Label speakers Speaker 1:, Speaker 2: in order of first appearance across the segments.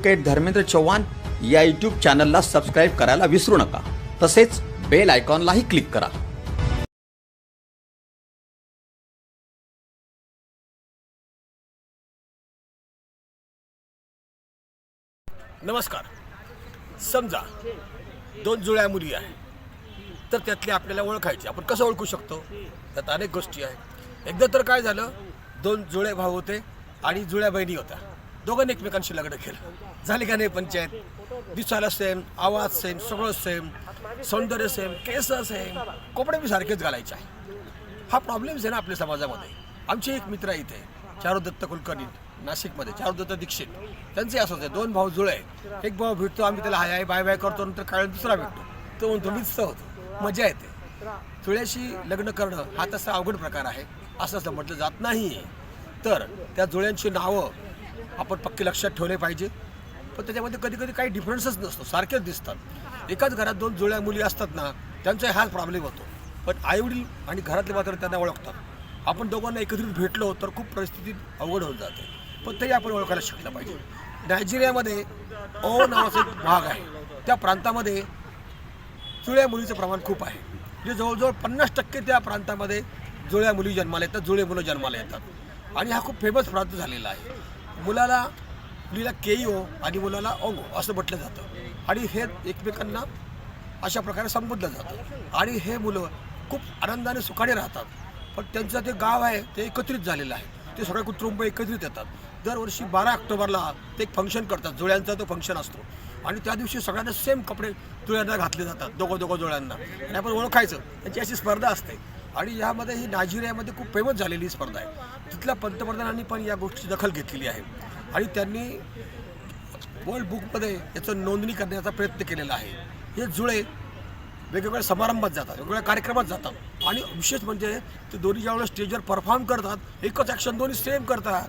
Speaker 1: Advocate Dharmendra Chavan या YouTube चॅनलला subscribe करायला विसरू नका. तसेच बेल आयकॉनलाही क्लिक करा.
Speaker 2: नमस्कार. समजा दोन जुळ्या मुली आहेत. तर त्यातली आपल्याला ओळखायची. आपण कसं ओळखू शकतो? त्यात अनेक गोष्टी आहेत. एकदा तर काय झालं? दोन जुळे भाऊ होते आणि जुळ्या बहिणी होत्या. दोघांनी एकमेकांशी लग्न केलं. झाली का नाही पंचायत? दिसायला सेम आवाज सेम सगळं सेम सौंदर्य सेम केस सेम कपडे बी सारखेच घालायचे आहे. हा प्रॉब्लेम्स आहे ना आपल्या समाजामध्ये. आमचे एक मित्र आहे इथे चारुदत्त कुलकर्णी नाशिकमध्ये चारुदत्त दीक्षित. त्यांचे असं आहे दोन भाऊ जुळे एक भाऊ भेटतो आम्ही त्याला हाय हाय बाय बाय करतो नंतर काय दुसरा भेटतो. तो म्हणतो मीच होतो. मजा येते. जुळ्याशी लग्न करणं हा तसा अवघड प्रकार आहे असं असं म्हटलं जात नाही तर त्या जुळ्यांची नावं आपण पक्के लक्षात ठेवले पाहिजे. पण त्याच्यामध्ये कधी कधी काही डिफरन्सच नसतो सारखेच दिसतात. एकाच घरात दोन जुळ्या मुली असतात ना त्यांचा हाच प्रॉब्लेम होतो. पण आईवडील आणि घरातले मात्र त्यांना ओळखतात. आपण दोघांना एकत्रित भेटलो तर खूप परिस्थिती अवघड होऊन जाते. पण तरी आपण ओळखायला शिकलं पाहिजे. नायजेरियामध्ये ओ नावाचा एक भाग आहे. त्या प्रांतामध्ये जुळ्या मुलीचं प्रमाण खूप आहे. जे जवळजवळ पन्नास टक्के त्या प्रांतामध्ये जुळ्या मुली जन्माला येतात जुळे मुलं जन्माला येतात. आणि हा खूप फेमस प्रांत झालेला आहे. मुलाला मुलीला केईओ आणि मुलाला ओंगो असं म्हटलं जातं. आणि हे एकमेकांना अशा प्रकारे संबोधलं जातं. आणि हे मुलं खूप आनंदाने सुखाने राहतात. पण त्यांचं ते गाव आहे ते एकत्रित झालेलं आहे. ते सगळे कुटुंब एकत्रित येतात. दरवर्षी बारा ऑक्टोबरला ते एक फंक्शन करतात. जुळ्यांचा तो फंक्शन असतो. आणि त्या दिवशी सगळ्यांना सेम कपडे जुळ्यांना घातले जातात. दोघं दोघं जुळ्यांना. आणि आपण ओळखायचं. त्याची अशी स्पर्धा असते. आणि यामध्ये ही नायजेरियामध्ये खूप फेमस झालेली स्पर्धा आहे. तिथल्या पंतप्रधानांनी पण या गोष्टीची दखल घेतलेली आहे. आणि त्यांनी वर्ल्ड बुकमध्ये याचं नोंदणी करण्याचा प्रयत्न केलेला आहे. हे जुळे वेगवेगळ्या समारंभात जातात वेगवेगळ्या कार्यक्रमात जातात. आणि विशेष म्हणजे ते दोन्ही ज्यावेळेस स्टेजवर परफॉर्म करतात एकच ॲक्शन दोन्ही सेम करतात.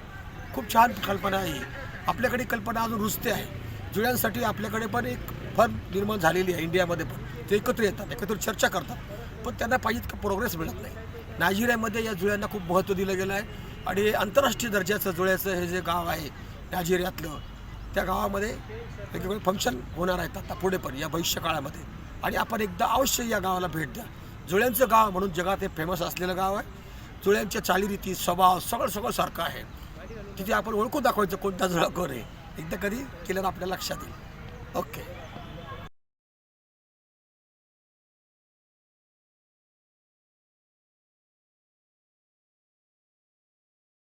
Speaker 2: खूप छान कल्पना आहे आपल्याकडे कल्पना अजून रुजते आहे. जुळ्यांसाठी आपल्याकडे पण एक फन निर्माण झालेली आहे इंडियामध्ये पण. ते एकत्र येतात एकत्र चर्चा करतात. पण त्यांना पाहिजे तितकं प्रोग्रेस मिळत नाही. नायजेरियामध्ये या जुळ्यांना खूप महत्त्व दिलं गेलं आहे. आणि आंतरराष्ट्रीय दर्जाचं जुळ्याचं हे जे गाव आहे नायजेरियातलं त्या गावामध्ये वेगवेगळे फंक्शन होणार आहेत आता पुढे पण या भविष्यकाळामध्ये आणि आपण एकदा अवश्य या गावाला भेट द्या. जुळ्यांचं गाव म्हणून जगात हे फेमस असलेलं गाव आहे. जुळ्यांच्या चालीरीती स्वभाव सगळं सगळं सारखं आहे. तिथे आपण ओळखून दाखवायचं कोणता जुळा कोण आहे. एकदा कधी केल्यानं आपल्या लक्षात येईल. ओके.